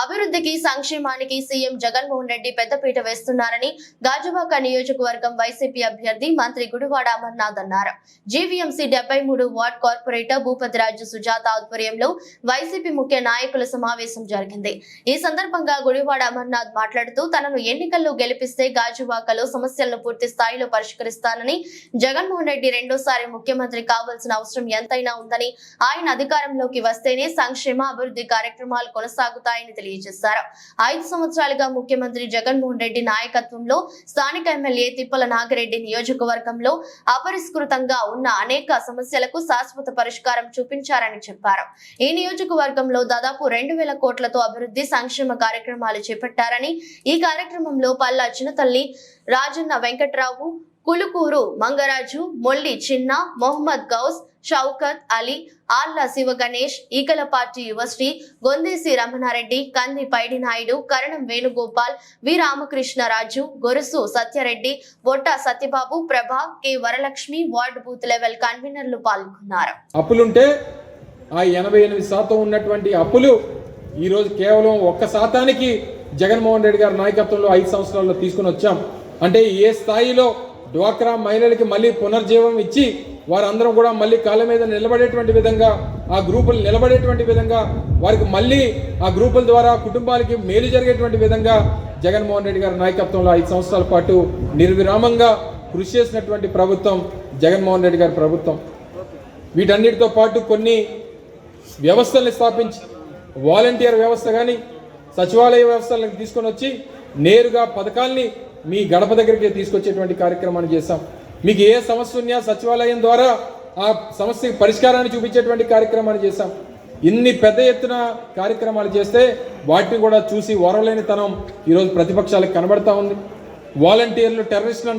అభివృద్ధికి సంక్షేమానికి సీఎం జగన్మోహన్ రెడ్డి పెద్దపీట వేస్తున్నారని గాజువాక నియోజకవర్గం వైసీపీ అభ్యర్థి మంత్రి గుడివాడ అమర్నాథ్ అన్నారు. జీవీఎంసీ డెబ్బై మూడు వార్డ్ కార్పొరేటర్ భూపతిరాజు సుజాత ఆధ్వర్యంలో వైసీపీ ముఖ్య నాయకుల సమావేశం జరిగింది. ఈ సందర్భంగా గుడివాడ అమర్నాథ్ మాట్లాడుతూ తనను ఎన్నికల్లో గెలిపిస్తే గాజువాకలో సమస్యలను పూర్తి స్థాయిలో పరిష్కరిస్తానని జగన్మోహన్ రెడ్డి రెండోసారి ముఖ్యమంత్రి కావాల్సిన అవసరం ఎంతైనా ఉందని ఆయన అధికారంలోకి వస్తేనే సంక్షేమ అభివృద్ధి కార్యక్రమాలు కొనసాగుతాయని తెలియజేశారు. ఐదు సంవత్సరాలుగా ముఖ్యమంత్రి జగన్మోహన్ రెడ్డి నాయకత్వంలో స్థానిక ఎమ్మెల్యే తిప్పల నాగిరెడ్డి నియోజకవర్గంలో అపరిష్కృతంగా ఉన్న అనేక సమస్యలకు శాశ్వత పరిష్కారం చూపించారని చెప్పారు. ఈ నియోజకవర్గంలో దాదాపు రెండు వేల కోట్లతో అభివృద్ధి సంక్షేమ కార్యక్రమాలు చేపట్టారని ఈ కార్యక్రమంలో పల్లా చిన్నతల్లి రాజన్న వెంకట్రావు కులుకూరు మంగరాజు మొల్లి చిన్న మొహమ్మద్ గౌస్ షౌకత్ అలీ ఆళ్ళ శివ గణేష్ ఈకలపాటి యువశ్రీ గొందేసి రమణారెడ్డి కంది పైడి నాయుడు కరణం వేణుగోపాల్ వి Ramakrishna Raju Gorusu Satyareddy Botta Satyababu Prabha K Varalakshmi ward booth level కన్వీనర్లు పాల్గొన్నారు. అప్పులుంటే ఆ ఎనభై ఎనిమిది శాతం ఉన్నటువంటి అప్పులు ఈరోజు కేవలం ఒక్క శాతానికి జగన్మోహన్ రెడ్డి గారి నాయకత్వంలో ఐదు సంవత్సరాల్లో తీసుకుని వచ్చాం. అంటే ఏ స్థాయిలో డ్వాక్రా మహిళలకి మళ్ళీ పునర్జీవం ఇచ్చి వారందరం కూడా మళ్ళీ కాళ్ళ మీద నిలబడేటువంటి విధంగా ఆ గ్రూపులు నిలబడేటువంటి విధంగా వారికి మళ్ళీ ఆ గ్రూపుల ద్వారా కుటుంబాలకి మేలు జరిగేటువంటి విధంగా జగన్మోహన్ రెడ్డి గారి నాయకత్వంలో ఐదు సంవత్సరాల పాటు నిర్విరామంగా కృషి చేసినటువంటి ప్రభుత్వం జగన్మోహన్ రెడ్డి గారి ప్రభుత్వం. వీటన్నిటితో పాటు కొన్ని వ్యవస్థల్ని స్థాపించి వాలంటీర్ వ్యవస్థ కానీ సచివాలయ వ్యవస్థలను తీసుకొని వచ్చి నేరుగా పథకాల్ని మీ గడప దగ్గరికి తీసుకొచ్చేటువంటి కార్యక్రమాన్ని చేస్తాం మీకు ఏ సమస్య ఉన్నా సచివాలయం ద్వారా ఆ సమస్యకి పరిష్కారాన్ని చూపించేటువంటి కార్యక్రమాన్ని చేశాం. ఇన్ని పెద్ద ఎత్తున కార్యక్రమాలు చేస్తే వాటిని కూడా చూసి ఓరలేనితనం ఈరోజు ప్రతిపక్షాలకు కనబడతా ఉంది. వాలంటీర్లు టెర్రరిస్టులు